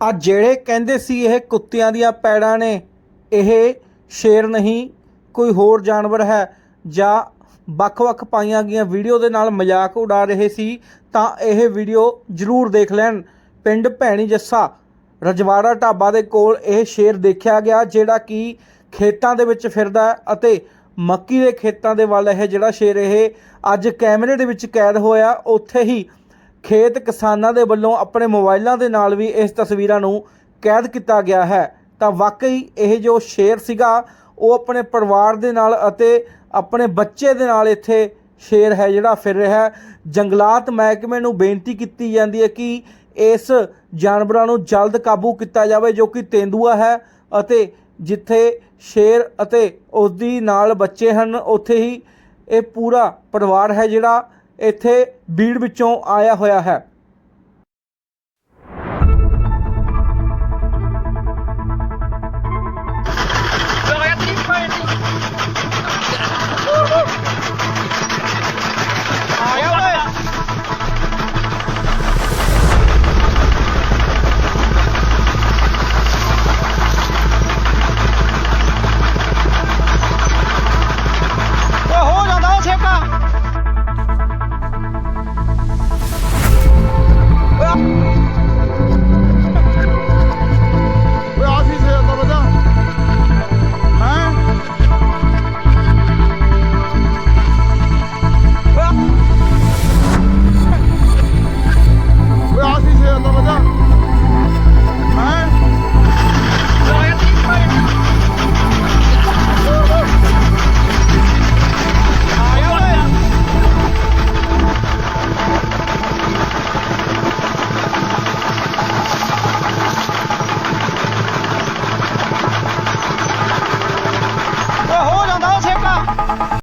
ਆ ਜਿਹੜੇ ਕਹਿੰਦੇ ਸੀ ਇਹ ਕੁੱਤਿਆਂ ਦੀਆਂ ਪੈੜਾਂ ਨੇ, ਇਹ ਸ਼ੇਰ ਨਹੀਂ, ਕੋਈ ਹੋਰ ਜਾਨਵਰ ਹੈ ਜਾਂ ਵੱਖ-ਵੱਖ ਪਾਈਆਂ ਗਈਆਂ ਵੀਡੀਓ ਦੇ ਨਾਲ ਮਜ਼ਾਕ ਉਡਾ ਰਹੇ ਸੀ, ਤਾਂ ਇਹ ਵੀਡੀਓ ਜ਼ਰੂਰ ਦੇਖ ਲੈਣ। ਪਿੰਡ ਭੈਣੀ ਜੱਸਾ, ਰਜਵਾੜਾ ਢਾਬਾ ਦੇ ਕੋਲ ਇਹ ਸ਼ੇਰ ਦੇਖਿਆ ਗਿਆ, ਜਿਹੜਾ ਕਿ ਖੇਤਾਂ ਦੇ ਵਿੱਚ ਫਿਰਦਾ ਅਤੇ ਮੱਕੀ ਦੇ ਖੇਤਾਂ ਦੇ ਵੱਲ ਇਹ ਜਿਹੜਾ ਸ਼ੇਰ ਇਹ ਅੱਜ ਕੈਮਰੇ ਦੇ ਵਿੱਚ ਕੈਦ ਹੋਇਆ, ਉੱਥੇ ਹੀ ਖੇਤ ਕਿਸਾਨਾਂ ਦੇ ਵੱਲੋਂ ਆਪਣੇ ਮੋਬਾਈਲਾਂ ਦੇ ਨਾਲ ਵੀ ਇਸ ਤਸਵੀਰਾਂ ਨੂੰ ਕੈਦ ਕੀਤਾ ਗਿਆ ਹੈ। ਤਾਂ ਵਾਕਈ ਇਹ ਜੋ ਸ਼ੇਰ ਸੀਗਾ, ਉਹ ਆਪਣੇ ਪਰਿਵਾਰ ਦੇ ਨਾਲ ਅਤੇ ਆਪਣੇ ਬੱਚੇ ਦੇ ਨਾਲ ਇੱਥੇ ਸ਼ੇਰ ਹੈ ਜਿਹੜਾ ਫਿਰ ਰਿਹਾ ਜੰਗਲਾਤ ਮਹਿਕਮੇ ਨੂੰ ਬੇਨਤੀ ਕੀਤੀ ਜਾਂਦੀ ਹੈ ਕਿ ਇਸ ਜਾਨਵਰਾਂ ਨੂੰ ਜਲਦ ਕਾਬੂ ਕੀਤਾ ਜਾਵੇ, ਜੋ ਕਿ ਤੇਂਦੂਆ ਹੈ ਅਤੇ ਜਿੱਥੇ ਸ਼ੇਰ ਅਤੇ ਉਸ ਦੀ ਨਾਲ ਬੱਚੇ ਹਨ, ਉੱਥੇ ਹੀ ਇਹ ਪੂਰਾ ਪਰਿਵਾਰ ਹੈ ਜਿਹੜਾ ਇੱਥੇ ਬੀੜ ਵਿੱਚੋਂ ਆਇਆ ਹੋਇਆ ਹੈ।